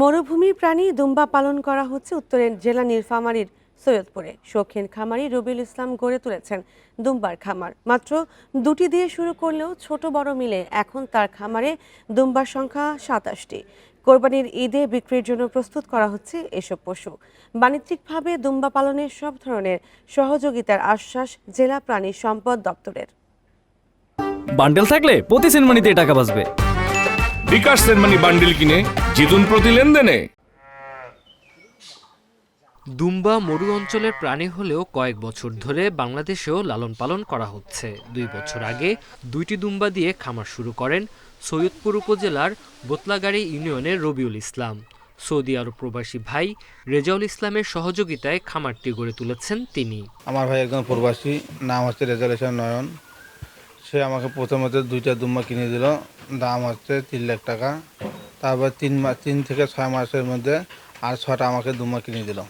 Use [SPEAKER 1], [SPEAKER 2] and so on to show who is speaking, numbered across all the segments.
[SPEAKER 1] মরুভূমির প্রাণী দুম্বা পালন করা হচ্ছে উত্তরের জেলা নীলফামারীর সৈয়দপুরে। শৌখিন খামারি রবিউল ইসলাম গড়ে তুলেছেন দুম্বার খামার। মাত্র দুটি দিয়ে শুরু করলেও ছোট বড় মিলে এখন তার খামারে দুম্বার সংখ্যা সাতাশটি। কোরবানির ঈদে বিক্রির জন্য প্রস্তুত করা হচ্ছে এসব পশু। বাণিজ্যিকভাবে দুম্বা পালনের সব ধরনের সহযোগিতার আশ্বাস জেলা প্রাণী সম্পদ দপ্তরের।
[SPEAKER 2] বান্ডেল থাকলে প্রতি সেনমানিতে টাকা বাঁচবে।
[SPEAKER 3] বিকাশ সেনমানি বান্ডিল কিনে জিতুন প্রতি লেনদেনে।
[SPEAKER 4] দুম্বা মরু অঞ্চলের প্রাণী হলেও কয়েক বছর ধরে বাংলাদেশেও লালন পালন করা হচ্ছে। দুই বছর আগে দুইটি দুম্বা দিয়ে খামার শুরু করেন সৈয়দপুর উপজেলার বোতলাগাড়ি ইউনিয়নের রবিউল ইসলাম। সৌদি আরব প্রবাসী ভাই রেজাউল ইসলামের সহযোগিতায় খামারটি গড়ে তুলেছেন তিনি।
[SPEAKER 5] আমার ভাই একজন প্রবাসী নাম হচ্ছে রেজালেশন নয়ন। সে আমাকে প্রথমত দুইটা দুম্বা কিনে দিল। দাম হচ্ছে তিন লাখ টাকা। তারপর তিন মাস তিন থেকে ছয় মাসের মধ্যে আর ছটা আমাকে দুম্বা কিনে দিল।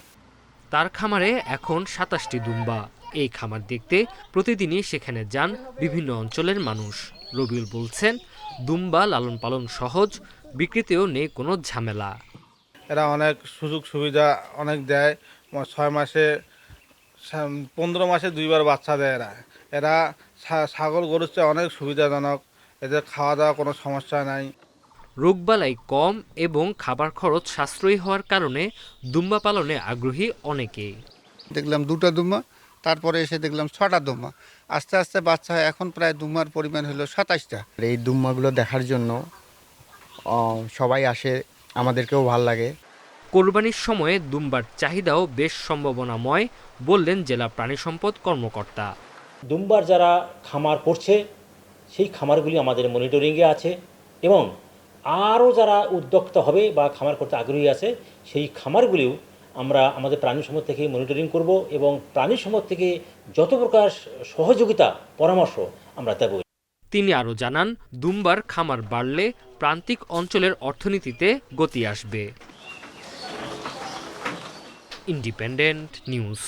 [SPEAKER 4] তার খামারে এখন সাতাশটি দুম্বা। এই খামার দেখতে প্রতিদিনই সেখানে যান বিভিন্ন অঞ্চলের মানুষ। রবিউল বলছেন দুম্বা লালন পালন সহজ বিক্রিতেও নেই কোনো ঝামেলা।
[SPEAKER 5] এরা অনেক সুযোগ সুবিধা অনেক দেয়। ছয় মাসে পনেরো মাসে দুইবার বাচ্চা দেয় এরা। এরা ছাগল গরুর চেয়ে অনেক সুবিধাজনক। এদের খাওয়া দাওয়া কোনো সমস্যা নাই।
[SPEAKER 4] রোগবালাই কম এবং খাবার খরচ সাশ্রয়ী হওয়ার কারণে দুম্বা পালনে আগ্রহী অনেকেই
[SPEAKER 6] দেখলাম দুটো দুমা তারপরে এসে দেখলাম ছটা দুমা আস্তে আস্তে বাচ্চা হয় এখন প্রায় দুমার পরিমাণ হলো সাতাশটা
[SPEAKER 7] এই দুম্বাগুলো দেখার জন্য সবাই আসে আমাদেরকেও ভালো লাগে।
[SPEAKER 4] কোরবানির সময়ে দুম্বার চাহিদাও বেশ সম্ভাবনাময় বললেন জেলা প্রাণী সম্পদ কর্মকর্তা।
[SPEAKER 8] দুম্বার যারা খামার করছে সেই খামারগুলি আমাদের মনিটরিংয়ে আছে এবং আরও যারা উদ্যোক্তা হবে বা খামার করতে আগ্রহী আছে, সেই খামারগুলিও আমরা আমাদের প্রাণী সম্পদ থেকে মনিটরিং করব এবং প্রাণী সম্পদ থেকে যত প্রকার সহযোগিতা, পরামর্শ আমরা দেব
[SPEAKER 4] তিনি আরও জানান, দুম্বার খামার বাড়লে প্রান্তিক অঞ্চলের অর্থনীতিতে গতি আসবে। Independent news